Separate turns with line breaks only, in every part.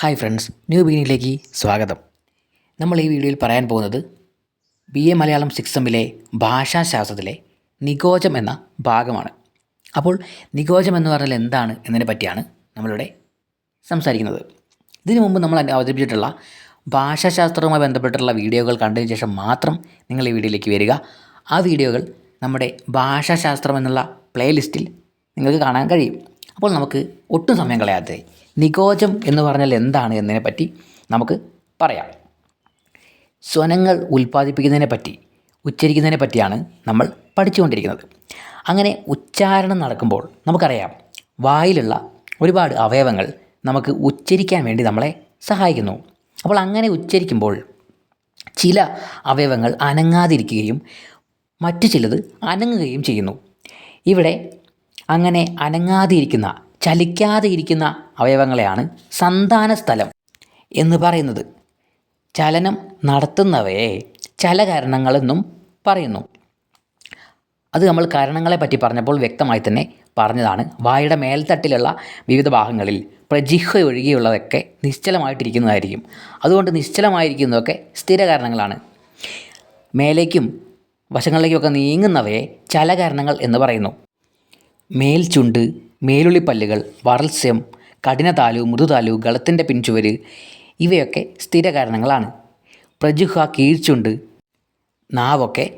Hi friends new ബീനിലേക്ക് സ്വാഗതം. നമ്മൾ ഈ വീഡിയോയിൽ പറയാൻ പോകുന്നത് ബി എ മലയാളം സിക്സ് എമ്മിലെ ഭാഷാശാസ്ത്രത്തിലെ നികോചം എന്ന ഭാഗമാണ്. അപ്പോൾ നികോചം എന്ന് പറഞ്ഞാൽ എന്താണ് എന്നതിനെ പറ്റിയാണ് നമ്മളിവിടെ സംസാരിക്കുന്നത്. ഇതിനു മുമ്പ് നമ്മൾ അവതരിപ്പിച്ചിട്ടുള്ള ഭാഷാശാസ്ത്രവുമായി ബന്ധപ്പെട്ടുള്ള വീഡിയോകൾ കണ്ടതിന് ശേഷം മാത്രം നിങ്ങൾ ഈ വീഡിയോയിലേക്ക് വരിക. ആ വീഡിയോകൾ നമ്മുടെ ഭാഷാശാസ്ത്രം എന്നുള്ള പ്ലേലിസ്റ്റിൽ നിങ്ങൾക്ക് കാണാൻ കഴിയും. അപ്പോൾ നമുക്ക് ഒട്ടും സമയം കളയാതെ നികോജം എന്ന് പറഞ്ഞാൽ എന്താണ് എന്നതിനെ പറ്റി നമുക്ക് പറയാം. സ്വനങ്ങൾ ഉൽപ്പാദിപ്പിക്കുന്നതിനെ പറ്റി ഉച്ചരിക്കുന്നതിനെ പറ്റിയാണ് നമ്മൾ പഠിച്ചുകൊണ്ടിരിക്കുന്നത്. അങ്ങനെ ഉച്ചാരണം നടക്കുമ്പോൾ നമുക്കറിയാം വായിലുള്ള ഒരുപാട് അവയവങ്ങൾ നമുക്ക് ഉച്ചരിക്കാൻ വേണ്ടി നമ്മളെ സഹായിക്കുന്നു. അപ്പോൾ അങ്ങനെ ഉച്ചരിക്കുമ്പോൾ ചില അവയവങ്ങൾ അനങ്ങാതിരിക്കുകയും മറ്റു ചിലത് അനങ്ങുകയും ചെയ്യുന്നു. ഇവിടെ അങ്ങനെ അനങ്ങാതിരിക്കുന്ന ചലിക്കാതെ ഇരിക്കുന്ന അവയവങ്ങളെയാണ് സന്താന സ്ഥലം എന്ന് പറയുന്നത്. ചലനം നടത്തുന്നവയെ ചലകരണങ്ങളെന്നും പറയുന്നു. അത് നമ്മൾ കാരണങ്ങളെ പറ്റി പറഞ്ഞപ്പോൾ വ്യക്തമായി തന്നെ പറഞ്ഞതാണ്. വായുടെ മേൽത്തട്ടിലുള്ള വിവിധ ഭാഗങ്ങളിൽ പ്രജിഹ ഒഴികെയുള്ളതൊക്കെ നിശ്ചലമായിട്ടിരിക്കുന്നതായിരിക്കും. അതുകൊണ്ട് നിശ്ചലമായിരിക്കുന്നതൊക്കെ സ്ഥിര കാരണങ്ങളാണ് മേലേക്കും വശങ്ങളിലേക്കുമൊക്കെ നീങ്ങുന്നവയെ ചലകാരണങ്ങൾ എന്ന് പറയുന്നു. മേൽചുണ്ട് മേലുള്ളിപ്പല്ലുകൾ വറൽസ്യം കഠിനതാലു മൃദുതാലു ഗളത്തിന്റെ പിൻചുവര് ഇവയൊക്കെ സ്ഥിരകാരണങ്ങളാണ്. പ്രജുഹ കീഴ്ചുണ്ട് നാവൊക്കെ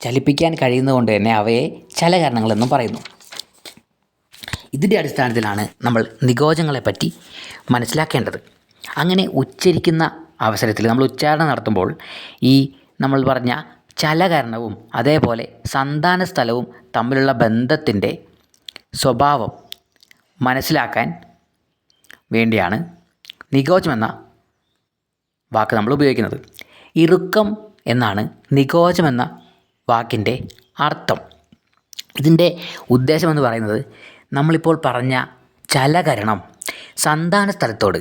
ചലിപ്പിക്കാൻ കഴിയുന്നതുകൊണ്ട് തന്നെ അവയെ ചലകാരണങ്ങളെന്നും പറയുന്നു. ഇതിന്റെ അടിസ്ഥാനത്തിലാണ് നമ്മൾ നിഗോചങ്ങളെപ്പറ്റി മനസ്സിലാക്കേണ്ടത്. അങ്ങനെ ഉച്ചരിക്കുന്ന അവസരത്തിൽ നമ്മൾ ഉച്ചാരണം നടത്തുമ്പോൾ ഈ നമ്മൾ പറഞ്ഞ ചലകരണവും അതേപോലെ സന്താന സ്ഥലവും തമ്മിലുള്ള ബന്ധത്തിന്റെ സ്വഭാവം മനസ്സിലാക്കാൻ വേണ്ടിയാണ് നികോചം എന്ന വാക്ക് നമ്മൾ ഉപയോഗിക്കുന്നത്. ഇറുക്കം എന്നാണ് നികോചം എന്ന വാക്കിന്റെ അർത്ഥം. ഇതിന്റെ ഉദ്ദേശമെന്ന് പറയുന്നത് നമ്മളിപ്പോൾ പറഞ്ഞ ചലകരണം സന്താന സ്ഥലത്തോട്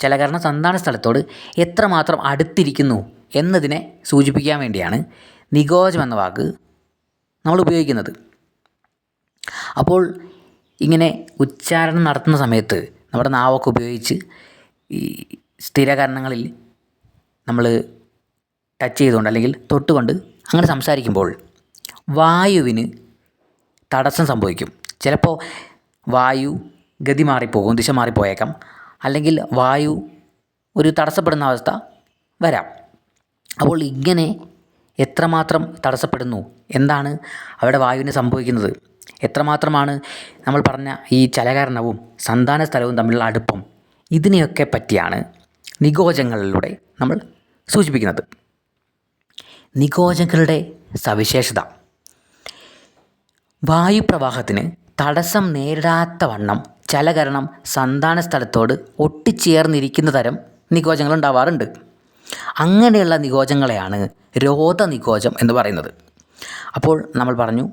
ചലകരണം സന്താന സ്ഥലത്തോട് എത്രമാത്രം അടുത്തിരിക്കുന്നു എന്നതിനെ സൂചിപ്പിക്കാൻ വേണ്ടിയാണ് നികോചം എന്ന വാക്ക് നമ്മൾ ഉപയോഗിക്കുന്നത്. അപ്പോൾ ഇങ്ങനെ ഉച്ചാരണം നടത്തുന്ന സമയത്ത് നമ്മുടെ നാവൊക്കെ ഉപയോഗിച്ച് ഈ സ്ഥിരകരണങ്ങളിൽ നമ്മൾ ടച്ച് ചെയ്തുകൊണ്ട് അല്ലെങ്കിൽ തൊട്ടുകൊണ്ട് അങ്ങനെ സംസാരിക്കുമ്പോൾ വായുവിന് തടസ്സം സംഭവിക്കും. ചിലപ്പോൾ വായു ഗതി മാറിപ്പോകും ദിശ മാറിപ്പോയേക്കാം. അല്ലെങ്കിൽ വായു ഒരു തടസ്സപ്പെടുന്ന അവസ്ഥ വരാം. അപ്പോൾ ഇങ്ങനെ എത്രമാത്രം തടസ്സപ്പെടുന്നു? എന്താണ് അവിടെ വായുവിന് സംഭവിക്കുന്നത്? എത്രമാത്രമാണ് നമ്മൾ പറഞ്ഞ ഈ ചലകരണവും സന്താന സ്ഥലവും തമ്മിലുള്ള അടുപ്പം ഇതിനെയൊക്കെ പറ്റിയാണ് നിഗോചങ്ങളിലൂടെ നമ്മൾ സൂചിപ്പിക്കുന്നത്. നിഗോചങ്ങളുടെ സവിശേഷത. വായുപ്രവാഹത്തിന് തടസ്സം നേരിടാത്ത വണ്ണം ചലകരണം സന്താന സ്ഥലത്തോട് ഒട്ടിച്ചേർന്നിരിക്കുന്ന തരം നിഗോചങ്ങൾ ഉണ്ടാവാറുണ്ട്. അങ്ങനെയുള്ള നിഗോചങ്ങളെയാണ് രോധ നികോജം എന്ന് പറയുന്നത്. അപ്പോൾ നമ്മൾ പറഞ്ഞു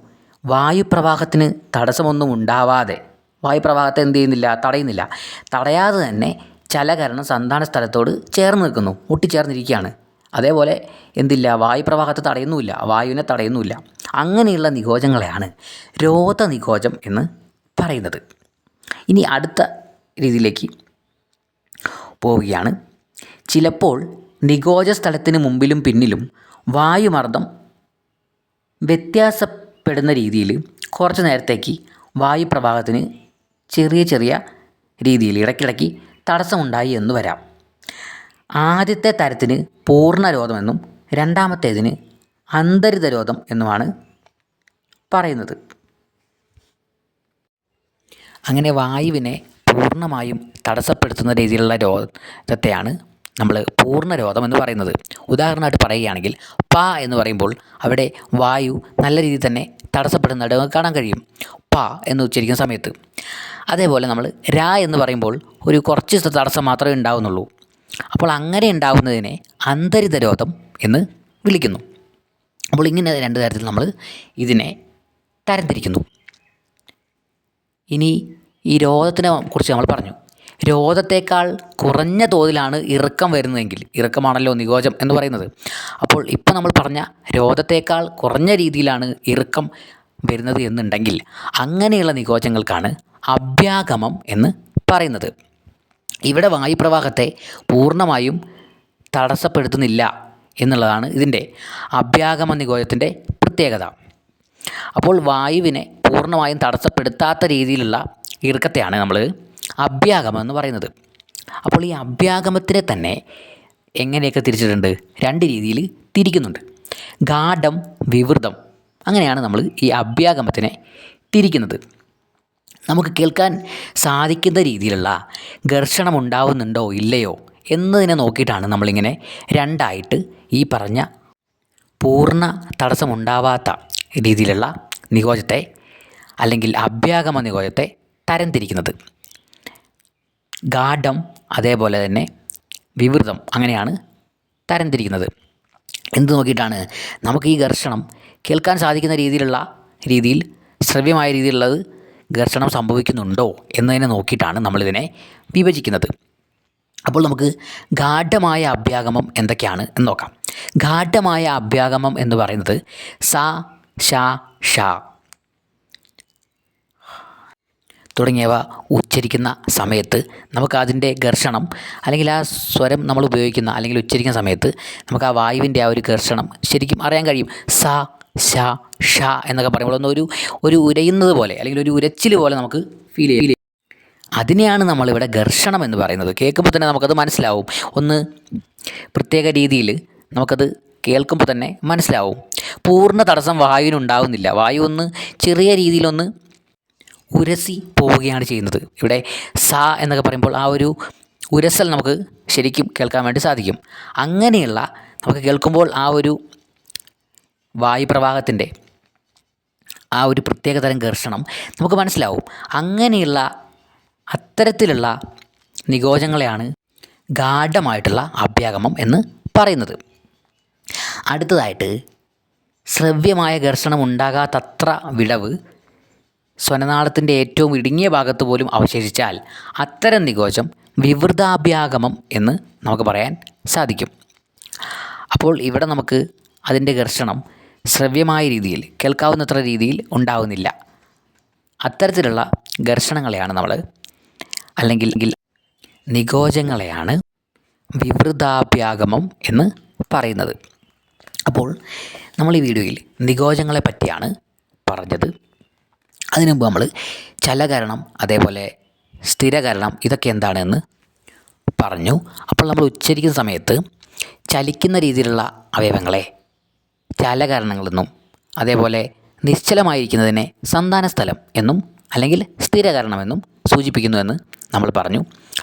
വായുപ്രവാഹത്തിന് തടസ്സമൊന്നും ഉണ്ടാവാതെ. വായുപ്രവാഹത്തെ എന്ത് ചെയ്യുന്നില്ല? തടയുന്നില്ല. തടയാതെ തന്നെ ചലകരണം സന്താന സ്ഥലത്തോട് ചേർന്ന് നിൽക്കുന്നു. ഒട്ടിച്ചേർന്നിരിക്കുകയാണ് അതേപോലെ എന്തില്ല? വായുപ്രവാഹത്തെ തടയുന്നുമില്ല. വായുവിനെ തടയുന്നുമില്ല. അങ്ങനെയുള്ള നികോജങ്ങളെയാണ് രോധ നിഗോചം എന്ന് പറയുന്നത്. ഇനി അടുത്ത രീതിയിലേക്ക് പോവുകയാണ്. ചിലപ്പോൾ നികോജ സ്ഥലത്തിന് മുമ്പിലും പിന്നിലും വായുമർദ്ദം വ്യത്യാസപ്പെടുന്ന രീതിയിൽ കുറച്ച് നേരത്തേക്ക് വായുപ്രവാഹത്തിന് ചെറിയ ചെറിയ രീതിയിൽ ഇടയ്ക്കിടയ്ക്ക് തടസ്സമുണ്ടായി എന്ന് വരാം. ആദ്യത്തെ തരത്തിന് പൂർണരോധമെന്നും രണ്ടാമത്തേതിന് അന്തരിതരോധം എന്നുമാണ് പറയുന്നത്. അങ്ങനെ വായുവിനെ പൂർണമായും തടസ്സപ്പെടുത്തുന്ന രീതിയിലുള്ള രോഗത്തെയാണ് നമ്മൾ പൂർണരോധം എന്ന് പറയുന്നത്. ഉദാഹരണമായിട്ട് പറയുകയാണെങ്കിൽ പ എന്ന് പറയുമ്പോൾ അവിടെ വായു നല്ല രീതിയിൽ തന്നെ തടസ്സപ്പെടുന്നതായിട്ട് നമുക്ക് കാണാൻ കഴിയും. പ എന്ന് ഉച്ചരിക്കുന്ന സമയത്ത്. അതേപോലെ നമ്മൾ രാ എന്ന് പറയുമ്പോൾ ഒരു കുറച്ച് തടസ്സം മാത്രമേ ഉണ്ടാവുന്നുള്ളൂ. അപ്പോൾ അങ്ങനെ ഉണ്ടാവുന്നതിനെ അന്തരിതരോധം എന്ന് വിളിക്കുന്നു. അപ്പോൾ ഇങ്ങനെ രണ്ട് തരത്തിൽ നമ്മൾ ഇതിനെ തരംതിരിക്കുന്നു. ഇനി ഈ രോഗത്തിനെ കുറിച്ച് നമ്മൾ പറഞ്ഞു. രോധത്തേക്കാൾ കുറഞ്ഞ തോതിലാണ് ഇറക്കം വരുന്നതെങ്കിൽ ഇറക്കമാണല്ലോ നിഗോചം എന്ന് പറയുന്നത്. അപ്പോൾ ഇപ്പോൾ നമ്മൾ പറഞ്ഞ രോധത്തേക്കാൾ കുറഞ്ഞ രീതിയിലാണ് ഇറക്കം വരുന്നത് എന്നുണ്ടെങ്കിൽ അങ്ങനെയുള്ള നിഗോചങ്ങൾക്കാണ് അഭ്യാഗമം എന്ന് പറയുന്നത്. ഇവിടെ വായുപ്രവാഹത്തെ പൂർണമായും തടസ്സപ്പെടുത്തുന്നില്ല എന്നുള്ളതാണ് ഇതിന്റെ അഭ്യാഗമ നികോചത്തിന്റെ പ്രത്യേകത. അപ്പോൾ വായുവിനെ പൂർണമായും തടസ്സപ്പെടുത്താത്ത രീതിയിലുള്ള ഇറുക്കത്തെയാണ് നമ്മൾ അഭ്യാഗമം എന്ന് പറയുന്നത്. അപ്പോൾ ഈ അഭ്യാഗമത്തിനെ തന്നെ എങ്ങനെയൊക്കെ തിരിച്ചിട്ടുണ്ട്? രണ്ട് രീതിയിൽ തിരിക്കുന്നുണ്ട്. ഗാഠം വിവൃതം. അങ്ങനെയാണ് നമ്മൾ ഈ അഭ്യാഗമത്തിനെ തിരിക്കുന്നത്. നമുക്ക് കേൾക്കാൻ സാധിക്കുന്ന രീതിയിലുള്ള ഘർഷണം ഉണ്ടാവുന്നുണ്ടോ ഇല്ലയോ എന്നതിനെ നോക്കിയിട്ടാണ് നമ്മളിങ്ങനെ രണ്ടായിട്ട് ഈ പറഞ്ഞ പൂർണ തടസ്സമുണ്ടാവാത്ത രീതിയിലുള്ള നികോജത്തെ അല്ലെങ്കിൽ അഭ്യാഗമ നികോജത്തെ തരംതിരിക്കുന്നത്. ഗാഠം അതേപോലെ തന്നെ വിവൃതം അങ്ങനെയാണ് തരംതിരിക്കുന്നത്. എന്ത് നോക്കിയിട്ടാണ് നമുക്ക് ഈ ഘർഷണം കേൾക്കാൻ സാധിക്കുന്ന രീതിയിലുള്ള രീതിയിൽ ശ്രവ്യമായ രീതിയിലുള്ളത് ഘർഷണം സംഭവിക്കുന്നുണ്ടോ എന്നതിനെ നോക്കിയിട്ടാണ് നമ്മളിതിനെ വിഭജിക്കുന്നത്. അപ്പോൾ നമുക്ക് ഗാഠമായ അഭ്യാഗമം എന്തൊക്കെയാണ് എന്ന് നോക്കാം. ഗാഠമായ അഭ്യാഗമം എന്ന് പറയുന്നത് സ ഷ ഷ തുടങ്ങിയവ ഉച്ചരിക്കുന്ന സമയത്ത് നമുക്ക് അതിന്റെ ഘർഷണം അല്ലെങ്കിൽ ആ സ്വരം നമ്മൾ ഉപയോഗിക്കുന്ന അല്ലെങ്കിൽ ഉച്ചരിക്കുന്ന സമയത്ത് നമുക്ക് ആ വായുവിന്റെ ആ ഒരു ഘർഷണം ശരിക്കും അറിയാൻ കഴിയും. സ ഷ ഷ എന്നൊക്കെ പറയുമ്പോൾ ഒന്ന് ഒരു ഒരു ഉരയുന്നത് പോലെ അല്ലെങ്കിൽ ഒരു ഉരച്ചിൽ പോലെ നമുക്ക് ഫീൽ ചെയ്യും. അതിനെയാണ് നമ്മളിവിടെ ഘർഷണം എന്ന് പറയുന്നത്. കേൾക്കുമ്പോൾ തന്നെ നമുക്കത് മനസ്സിലാവും. ഒന്ന് പ്രത്യേക രീതിയിൽ നമുക്കത് കേൾക്കുമ്പോൾ തന്നെ മനസ്സിലാവും. പൂർണ തടസ്സം വായുവിനുണ്ടാവുന്നില്ല. വായു ഒന്ന് ചെറിയ രീതിയിലൊന്ന് ഉരസി പോവുകയാണ് ചെയ്യുന്നത്. ഇവിടെ സ എന്നൊക്കെ പറയുമ്പോൾ ആ ഒരു ഉരസൽ നമുക്ക് ശരിക്കും കേൾക്കാൻ വേണ്ടി സാധിക്കും. അങ്ങനെയുള്ള നമുക്ക് കേൾക്കുമ്പോൾ ആ ഒരു വായുപ്രവാഹത്തിന്റെ ആ ഒരു പ്രത്യേകതരം ഘർഷണം നമുക്ക് മനസ്സിലാവും. അങ്ങനെയുള്ള അത്തരത്തിലുള്ള നികോചങ്ങളെയാണ് ഗാഠമായിട്ടുള്ള അഭ്യാഗമം എന്ന് പറയുന്നത്. അടുത്തതായിട്ട് ശ്രവ്യമായ ഘർഷണം ഉണ്ടാകാത്തത്ര വിടവ് സ്വനനാളത്തിന്റെ ഏറ്റവും ഇടുങ്ങിയ ഭാഗത്ത് പോലും അവശേഷിച്ചാൽ അത്തരം നികോചം വിവൃതാഭ്യാഗമം എന്ന് നമുക്ക് പറയാൻ സാധിക്കും. അപ്പോൾ ഇവിടെ നമുക്ക് അതിന്റെ ഘർഷണം ശ്രവ്യമായ രീതിയിൽ കേൾക്കാവുന്നത്ര രീതിയിൽ ഉണ്ടാവുന്നില്ല. അത്തരത്തിലുള്ള ഘർഷണങ്ങളെയാണ് നമ്മൾ അല്ലെങ്കിൽ നികോചങ്ങളെയാണ് വിവൃതാഭ്യാഗമം എന്ന് പറയുന്നത്. അപ്പോൾ നമ്മൾ ഈ വീഡിയോയിൽ നികോചങ്ങളെ പറ്റിയാണ് പറഞ്ഞത്. അതിനു മുമ്പ് നമ്മൾ ചലകരണം അതേപോലെ സ്ഥിരകരണം ഇതൊക്കെ എന്താണെന്ന് പറഞ്ഞു. അപ്പോൾ നമ്മൾ ഉച്ചരിക്കുന്ന സമയത്ത് ചലിക്കുന്ന രീതിയിലുള്ള അവയവങ്ങളെ ചലകരണങ്ങളെന്നും അതേപോലെ നിശ്ചലമായിരിക്കുന്നതിനെ സന്താന സ്ഥലം എന്നും അല്ലെങ്കിൽ സ്ഥിരകരണമെന്നും സൂചിപ്പിക്കുന്നുവെന്ന് നമ്മൾ പറഞ്ഞു.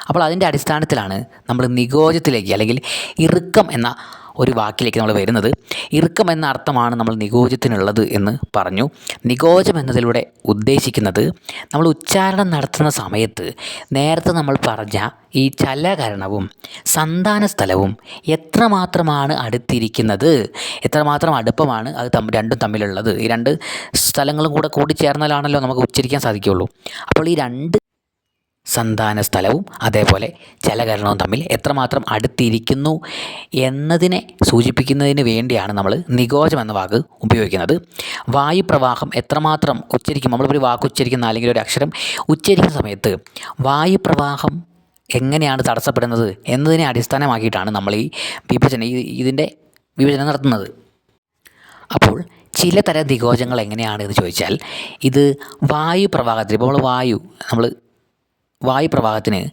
അപ്പോൾ അതിന്റെ അടിസ്ഥാനത്തിലാണ് നമ്മൾ നികോചത്തിലേക്ക് അല്ലെങ്കിൽ ഇറുക്കം എന്ന ഒരു വാക്കിലേക്ക് നമ്മൾ വരുന്നത് ഇറുക്കം എന്ന അർത്ഥമാണ് നമ്മൾ നികോചത്തിനുള്ളത് എന്ന് പറഞ്ഞു. നികോചം എന്നതിലൂടെ ഉദ്ദേശിക്കുന്നത് നമ്മൾ ഉച്ചാരണം നടത്തുന്ന സമയത്ത് നേരത്തെ നമ്മൾ പറഞ്ഞ ഈ ചലകരണവും സന്താന സ്ഥലവും എത്രമാത്രമാണ് അടുത്തിരിക്കുന്നത് എത്രമാത്രം അടുപ്പമാണ് അത് തമ്മിൽ രണ്ടും തമ്മിലുള്ളത്. ഈ രണ്ട് സ്ഥലങ്ങളും കൂടെ കൂടിച്ചേർന്നാലാണല്ലോ നമുക്ക് ഉച്ചരിക്കാൻ സാധിക്കുകയുള്ളൂ. അപ്പോൾ ഈ രണ്ട് സന്താന സ്ഥലവും അതേപോലെ ജലകരണവും തമ്മിൽ എത്രമാത്രം അടുത്തിരിക്കുന്നു എന്നതിനെ സൂചിപ്പിക്കുന്നതിന് വേണ്ടിയാണ് നമ്മൾ നികോചം എന്ന വാക്ക് ഉപയോഗിക്കുന്നത്. വായുപ്രവാഹം എത്രമാത്രം ഉച്ചരിക്കും? നമ്മളിപ്പോൾ ഒരു വാക്ക് ഉച്ചരിക്കുന്ന അല്ലെങ്കിൽ ഒരു അക്ഷരം ഉച്ചരിക്കുന്ന സമയത്ത് വായുപ്രവാഹം എങ്ങനെയാണ് തടസ്സപ്പെടുന്നത് എന്നതിനെ അടിസ്ഥാനമാക്കിയിട്ടാണ് നമ്മൾ ഈ വിഭജനം ഇതിന്റെ വിഭജനം നടത്തുന്നത്. അപ്പോൾ ചില ചിലതരം നികോചങ്ങൾ എങ്ങനെയാണ് എന്ന് ചോദിച്ചാൽ ഇത് വായുപ്രവാഹത്തിൽ ഇപ്പോൾ നമ്മൾ വായു നമ്മൾ വായുപ്രവാഹത്തിന്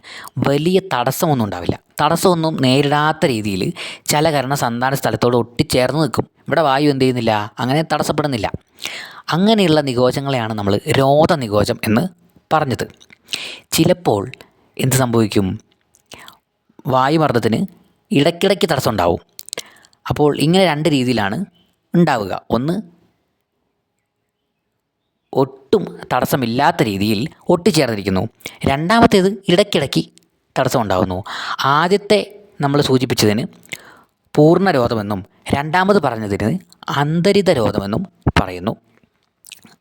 വലിയ തടസ്സമൊന്നും ഉണ്ടാവില്ല. തടസ്സമൊന്നും നേരിടാത്ത രീതിയിൽ ചലകരണ സന്താന സ്ഥലത്തോട് ഒട്ടിച്ചേർന്ന് നിൽക്കും. ഇവിടെ വായു എന്ത് ചെയ്യുന്നില്ല? അങ്ങനെ തടസ്സപ്പെടുന്നില്ല. അങ്ങനെയുള്ള നികോചങ്ങളെയാണ് നമ്മൾ രോധ നികോചം എന്ന് പറഞ്ഞത്. ചിലപ്പോൾ എന്ത് സംഭവിക്കും? വായുമർദ്ദത്തിന് ഇടയ്ക്കിടയ്ക്ക് തടസ്സം ഉണ്ടാവും. അപ്പോൾ ഇങ്ങനെ രണ്ട് രീതിയിലാണ് ഉണ്ടാവുക. ഒന്ന് ഒട്ടും തടസ്സമില്ലാത്ത രീതിയിൽ ഒട്ടിച്ചേർന്നിരിക്കുന്നു. രണ്ടാമത്തേത് ഇടയ്ക്കിടയ്ക്ക് തടസ്സമുണ്ടാകുന്നു. ആദ്യത്തെ നമ്മൾ സൂചിപ്പിച്ചതിന് പൂർണ രോധമെന്നും രണ്ടാമത് പറഞ്ഞതിന് അന്തരിത രോധമെന്നും പറയുന്നു.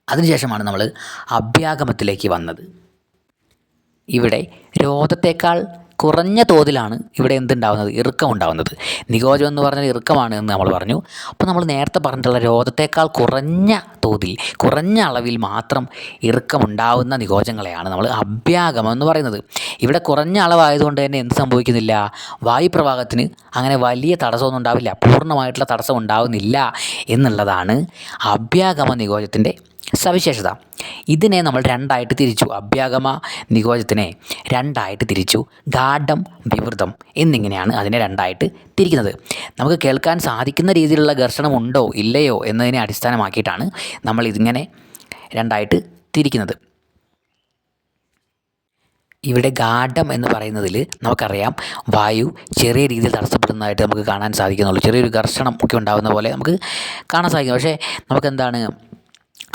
അതിനുശേഷമാണ് നമ്മൾ അഭ്യാഗമത്തിലേക്ക് വന്നത്. ഇവിടെ രോധത്തേക്കാൾ കുറഞ്ഞ തോതിലാണ് ഇവിടെ എന്തുണ്ടാവുന്നത്? ഇറുക്കം ഉണ്ടാവുന്നത്. നികോജം എന്ന് പറഞ്ഞാൽ ഇറുക്കമാണ് എന്ന് നമ്മൾ പറഞ്ഞു. അപ്പോൾ നമ്മൾ നേരത്തെ പറഞ്ഞിട്ടുള്ള രോഗത്തേക്കാൾ കുറഞ്ഞ തോതിൽ കുറഞ്ഞ അളവിൽ മാത്രം ഇറുക്കമുണ്ടാവുന്ന നികോജങ്ങളെയാണ് നമ്മൾ അഭ്യാഗമം എന്ന് പറയുന്നത്. ഇവിടെ കുറഞ്ഞ അളവായതുകൊണ്ട് തന്നെ എന്ത് സംഭവിക്കുന്നില്ല? വായുപ്രവാഹത്തിന് അങ്ങനെ വലിയ തടസ്സമൊന്നും ഉണ്ടാവില്ല. പൂർണമായിട്ടുള്ള തടസ്സം ഉണ്ടാവുന്നില്ല എന്നുള്ളതാണ് അഭ്യാഗമ നികോചത്തിന്റെ സവിശേഷത. ഇതിനെ നമ്മൾ രണ്ടായിട്ട് തിരിച്ചു. അഭ്യാഗമ നികോചത്തിനെ രണ്ടായിട്ട് തിരിച്ചു. ഗാഠം വിവൃതം എന്നിങ്ങനെയാണ് അതിനെ രണ്ടായിട്ട് തിരിക്കുന്നത്. നമുക്ക് കേൾക്കാൻ സാധിക്കുന്ന രീതിയിലുള്ള ഘർഷണമുണ്ടോ ഇല്ലയോ എന്നതിനെ അടിസ്ഥാനമാക്കിയിട്ടാണ് നമ്മൾ ഇതിങ്ങനെ രണ്ടായിട്ട് തിരിക്കുന്നത്. ഇവിടെ ഗാഠം എന്ന് പറയുന്നതിൽ നമുക്കറിയാം വായു ചെറിയ രീതിയിൽ തടസ്സപ്പെടുന്നതായിട്ട് നമുക്ക് കാണാൻ സാധിക്കുന്നുള്ളൂ. ചെറിയൊരു ഘർഷണം ഒക്കെ ഉണ്ടാകുന്ന പോലെ നമുക്ക് കാണാൻ സാധിക്കും. പക്ഷേ നമുക്കെന്താണ്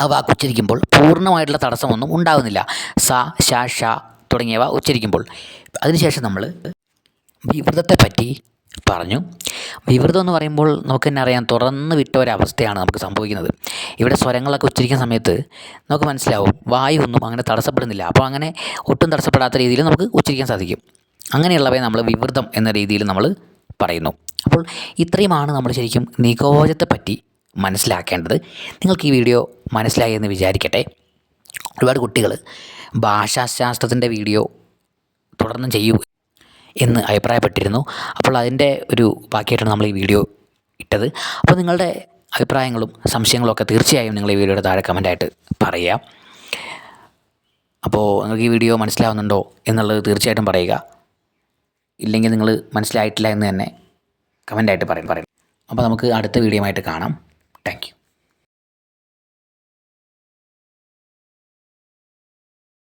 വാക്ക് ഉച്ചരിക്കുമ്പോൾ പൂർണമായിട്ടുള്ള തടസ്സമൊന്നും ഉണ്ടാകുന്നില്ല സ ശ ഷ തുടങ്ങിയവ ഉച്ചരിക്കുമ്പോൾ. അതിനുശേഷം നമ്മൾ വിവൃതത്തെ പറ്റി പറഞ്ഞു. വിവൃതം എന്ന് പറയുമ്പോൾ നമുക്ക് തന്നെ അറിയാം തുറന്ന് വിട്ട ഒരവസ്ഥയാണ് നമുക്ക് സംഭവിക്കുന്നത്. ഇവിടെ സ്വരങ്ങളൊക്കെ ഉച്ചരിക്കുന്ന സമയത്ത് നമുക്ക് മനസ്സിലാവും വായു ഒന്നും അങ്ങനെ തടസ്സപ്പെടുന്നില്ല. അപ്പോൾ അങ്ങനെ ഒട്ടും തടസ്സപ്പെടാത്ത രീതിയിൽ നമുക്ക് ഉച്ചരിക്കാൻ സാധിക്കും. അങ്ങനെയുള്ളവയെ നമ്മൾ വിവൃതം എന്ന രീതിയിൽ നമ്മൾ പറയുന്നു. അപ്പോൾ ഇത്രയുമാണ് നമ്മൾ ശരിക്കും നികോജത്തെ പറ്റി മനസ്സിലാക്കേണ്ടത്. നിങ്ങൾക്ക് ഈ വീഡിയോ മനസ്സിലായി എന്ന് വിചാരിക്കട്ടെ. ഒരുപാട് കുട്ടികൾ ഭാഷാശാസ്ത്രത്തിന്റെ വീഡിയോ തുടർന്നും ചെയ്യൂ എന്ന് അഭിപ്രായപ്പെട്ടിരുന്നു. അപ്പോൾ അതിന്റെ ഒരു ബാക്കിയായിട്ടാണ് നമ്മൾ ഈ വീഡിയോ ഇട്ടത്. അപ്പോൾ നിങ്ങളുടെ അഭിപ്രായങ്ങളും സംശയങ്ങളും ഒക്കെ തീർച്ചയായും നിങ്ങൾ ഈ വീഡിയോയുടെ താഴെ കമന്റായിട്ട് പറയുക. അപ്പോൾ നിങ്ങൾക്ക് ഈ വീഡിയോ മനസ്സിലാവുന്നുണ്ടോ എന്നുള്ളത് തീർച്ചയായിട്ടും പറയുക. ഇല്ലെങ്കിൽ നിങ്ങൾ മനസ്സിലായിട്ടില്ല എന്ന് തന്നെ കമന്റായിട്ട് പറയും പറയും. അപ്പോൾ നമുക്ക് അടുത്ത വീഡിയോ ആയിട്ട് കാണാം താങ്ക്